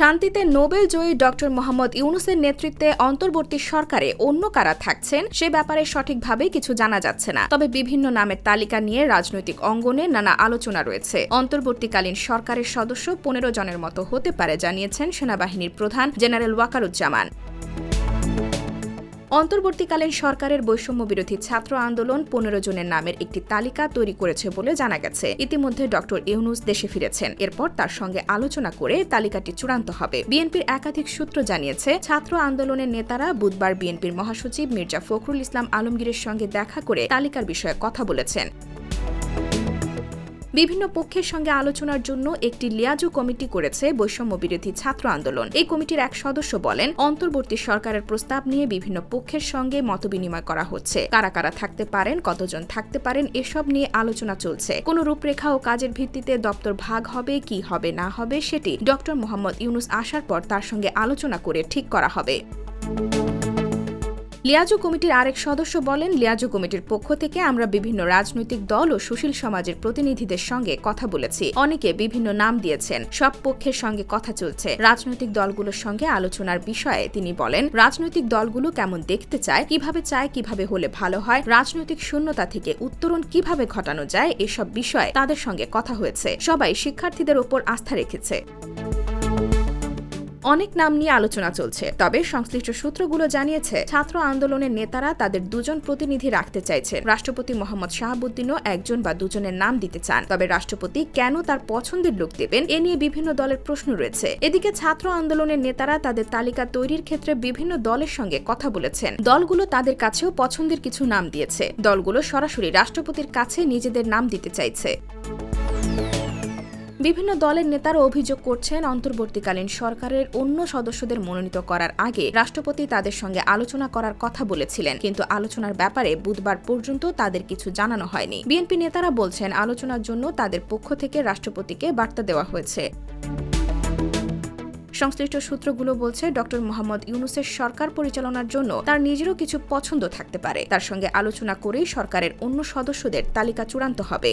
শান্তিতে নোবেল জয়ী ডক্টর মোহাম্মদ ইউনুসের নেতৃত্বে অন্তর্বর্তী সরকারে অন্য কারা থাকছেন, সে ব্যাপারে সঠিকভাবে কিছু জানা যাচ্ছে না। তবে বিভিন্ন নামের তালিকা নিয়ে রাজনৈতিক অঙ্গনে নানা আলোচনা রয়েছে। অন্তর্বর্তীকালীন সরকারের সদস্য পনেরো জনের মতো হতে পারে, জানিয়েছেন সেনাবাহিনীর প্রধান জেনারেল ওয়াকারুজ্জামান। অন্তর্বর্তীকালীন সরকারের বৈষম্য বিরোধী ছাত্র আন্দোলন পনেরো জনের নামের একটি তালিকা তৈরি করেছে বলে জানা গেছে। ইতিমধ্যে ডক্টর ইউনুস দেশে ফিরেছেন। এরপর তার সঙ্গে আলোচনা করে তালিকাটি চূড়ান্ত হবে। বিএনপির একাধিক সূত্র জানিয়েছে, ছাত্র আন্দোলনের নেতারা বুধবার বিএনপির মহাসচিব মির্জা ফখরুল ইসলাম আলমগীরের সঙ্গে দেখা করে তালিকার বিষয়ে কথা বলেছেন। বিভিন্ন পক্ষের সঙ্গে আলোচনার জন্য একটি লিয়াজু কমিটি করেছে বৈষম্য বিরোধী ছাত্র আন্দোলন। এই কমিটির এক সদস্য বলেন, অন্তর্বর্তী সরকারের প্রস্তাব নিয়ে বিভিন্ন পক্ষের সঙ্গে মতবিনিময় করা হচ্ছে। কারা কারা থাকতে পারেন, কতজন থাকতে পারেন, এসব নিয়ে আলোচনা চলছে। কোন রূপরেখা ও কাজের ভিত্তিতে দপ্তর ভাগ হবে, কি হবে, না হবে, সেটি ডক্টর মোহাম্মদ ইউনুস আসার পর তার সঙ্গে আলোচনা করে ঠিক করা হবে। লিয়াজু কমিটির আরেক সদস্য বলেন, লিয়াজু কমিটির পক্ষ থেকে আমরা বিভিন্ন রাজনৈতিক দল ও সুশীল সমাজের প্রতিনিধিদের সঙ্গে কথা বলেছি। অনেকে বিভিন্ন নাম দিয়েছেন, সব পক্ষের সঙ্গে কথা চলছে। রাজনৈতিক দলগুলোর সঙ্গে আলোচনার বিষয়ে তিনি বলেন, রাজনৈতিক দলগুলো কেমন দেখতে চায়, কীভাবে চায়, কীভাবে হলে ভালো হয়, রাজনৈতিক শূন্যতা থেকে উত্তরণ কীভাবে ঘটানো যায়, এসব বিষয়ে তাদের সঙ্গে কথা হয়েছে। সবাই শিক্ষার্থীদের ওপর আস্থা রেখেছে। অনেক নাম নিয়ে আলোচনা চলছে, তবে সংশ্লিষ্ট সূত্রগুলো জানিয়েছে, ছাত্র আন্দোলনের নেতারা তাদের দুজন প্রতিনিধি রাখতে চাইছে। রাষ্ট্রপতি মোহাম্মদ শাহাবুদ্দিনও একজন বা দুজনের নাম দিতে চান। তবে রাষ্ট্রপতি কেন তার পছন্দের লোক দেবেন, এ নিয়ে বিভিন্ন দলের প্রশ্ন রয়েছে। এদিকে ছাত্র আন্দোলনের নেতারা তাদের তালিকা তৈরির ক্ষেত্রে বিভিন্ন দলের সঙ্গে কথা বলেছেন। দলগুলো তাদের কাছেও পছন্দের কিছু নাম দিয়েছে। দলগুলো সরাসরি রাষ্ট্রপতির কাছে নিজেদের নাম দিতে চাইছে। বিভিন্ন দলের নেতারা অভিযোগ করছেন, অন্তর্বর্তীকালীন সরকারের অন্য সদস্যদের মনোনীত করার আগে রাষ্ট্রপতি তাদের সঙ্গে আলোচনা করার কথা বলেছিলেন। কিন্তু আলোচনার ব্যাপারে বুধবার পর্যন্ত তাদের কিছু জানানো হয়নি। বিএনপি নেতারা বলছেন, আলোচনার জন্য তাদের পক্ষ থেকে রাষ্ট্রপতিকে বার্তা দেওয়া হয়েছে। সংশ্লিষ্ট সূত্রগুলো বলছে ডক্টর মোহাম্মদ ইউনুসের সরকার পরিচালনার জন্য তার নিজেরও কিছু পছন্দ থাকতে পারে। তার সঙ্গে আলোচনা করেই সরকারের অন্য সদস্যদের তালিকা চূড়ান্ত হবে।